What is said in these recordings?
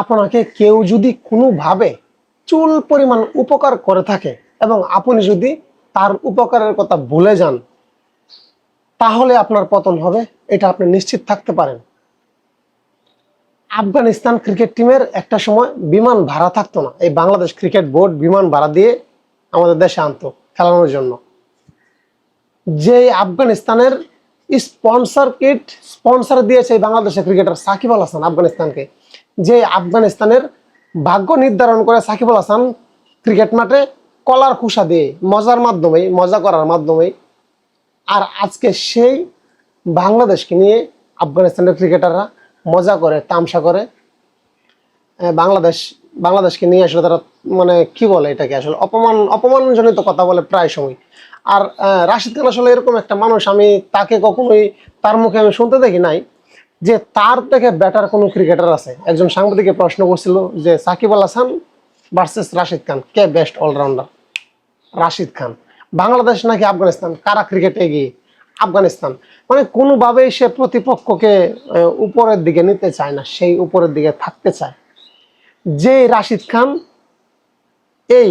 আপনাকে কেউ যদি কোনোভাবে চুল পরিমাণ উপকার করে থাকে এবং আপনি যদি তার উপকারের কথা ভুলে যান, তাহলে আপনার পতন হবে, এটা আপনি নিশ্চিত থাকতে পারেন। আফগানিস্তান ক্রিকেট টিমের একটা সময় বিমান ভাড়া থাকতো না। এই বাংলাদেশ ক্রিকেট বোর্ড বিমান ভাড়া দিয়ে আমাদের দেশে আনতো খেলানোর জন্য। যে আফগানিস্তানের স্পন্সর কিট স্পন্সর দিয়েছে বাংলাদেশের ক্রিকেটার সাকিব আল হাসান আফগানিস্তানকে যে আফগানিস্তানের ভাগ্য নির্ধারণ করে সাকিব আল হাসান ক্রিকেট মাঠে কলার খুসা দিয়ে মজার মাধ্যমে মজা করার মাধ্যমে আর আজকে সেই বাংলাদেশকে নিয়ে আফগানিস্তানের ক্রিকেটাররা মজা করে, তামসা করে। বাংলাদেশ, বাংলাদেশকে নিয়ে আসলে তারা মানে কি বলে এটাকে? আসলে অপমান, অপমানজনিত কথা বলে প্রায় সময়। আর রাশিদ খান আসলে এরকম একটা মানুষ, আমি তাকে কখনোই তার মুখে আমি শুনতে দেখি নাই। যে তার থেকে বেটার কোনো ক্রিকেটার আছে। একজন সাংবাদিকে প্রশ্ন করছিল যে, সাকিব আল হাসান ভার্সেস রাশিদ খান, কে বেস্ট অলরাউন্ডার রাশিদ খান, বাংলাদেশ নাকি আফগানিস্তান? কারা ক্রিকেটে এগিয়ে? আফগানিস্তান মানে কোনোভাবেই সে প্রতিপক্ষকে উপরের দিকে নিতে চায় না, সেই উপরের দিকে থাকতে চায়। যে রাশিদ খান এই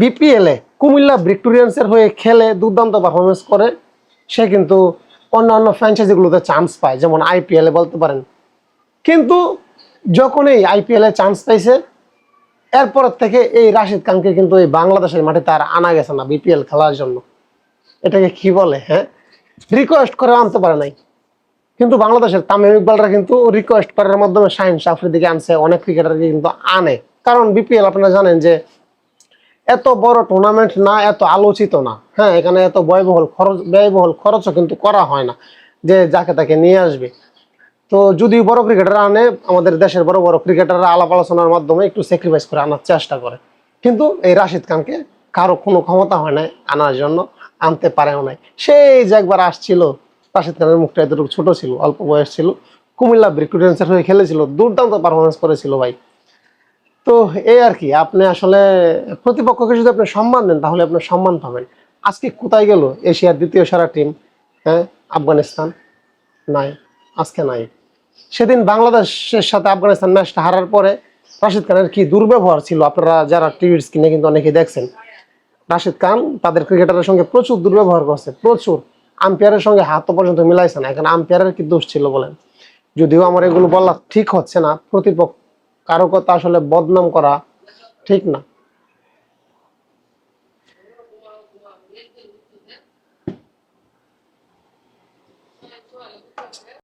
বিপিএল কুমিল্লা ভিক্টোরিয়ান্সের হয়ে খেলে দুর্দান্ত পারফরমেন্স করে, সে কিন্তু অন্যান্য ফ্র্যাঞ্চাইজিগুলোতে চান্স পায়, যেমন আইপিএল বলতে পারেন। কিন্তু যখন এই আইপিএল চান্স পাইছে, এরপর থেকে এই রাশিদ খানকে কিন্তু এই বাংলাদেশের মাঠে তার আনা গেছে না বিপিএল খেলার জন্য। এটাকে কি বলে হ্যাঁ? রিকোয়েস্ট করে আনতে পারে নাই। কিন্তু বাংলাদেশের তামিম ইকবালরা কিন্তু রিকোয়েস্ট করার মাধ্যমে শাহিন আফ্রিদিকে আনছে, অনেক ক্রিকেটারকে কিন্তু আনে। কারণ বিপিএল আপনারা জানেন যে এত বড় টুর্নামেন্ট না, এত আলোচিত না। হ্যাঁ এখানে এত ব্যয়বহুল খরচ, ব্যয়বহুল খরচও কিন্তু করা হয় না যে যাকে তাকে নিয়ে আসবে। তো যদি বড় ক্রিকেটার আনে, আমাদের দেশের বড় বড় ক্রিকেটাররা আলাপ আলোচনার মাধ্যমে একটু স্যাক্রিফাইস করে আনার চেষ্টা করে। কিন্তু এই রাশিদ খানকে কারও কোনো ক্ষমতা হয় নাই আনার জন্য, আনতে পারেও নাই। সেই যে একবার আসছিল, রাশিদ খানের মুখটা এতটুকু ছোট ছিল, অল্প বয়স ছিল, কুমিল্লা ভিক্টোরিয়ান্সের হয়ে খেলেছিল, দুর্দান্ত পারফরমেন্স করেছিল ভাই। তো এই আর কি, আপনি আসলে প্রতিপক্ষকে যদি আপনি সম্মান দেন, তাহলে আপনি সম্মান পাবেন। আজকে কোথায় গেল? এশিয়ার দ্বিতীয় সেরা টিম হ্যাঁ? আফগানিস্তান? নাই, আজকে নাই। সেদিন বাংলাদেশের সাথে আফগানিস্তান ম্যাচটা হারার পরে রাশিদ খানের কি দুর্ব্যবহার ছিল? আপনারা যারা টিভির স্ক্রিনে কিন্তু অনেকেই দেখছেন। রাশিদ খান তাদের ক্রিকেটারের সঙ্গে প্রচুর দুর্ব্যবহার করছে, প্রচুর। আম্পায়ারের সঙ্গে হাত পর্যন্ত মিলাইছে না, এখানে আম্পায়ারের কি দোষ ছিল বলেন? যদিও আমার এগুলো বলা ঠিক হচ্ছে না, প্রতিপক্ষ কারও কথা আসলে বদনাম করা ঠিক না।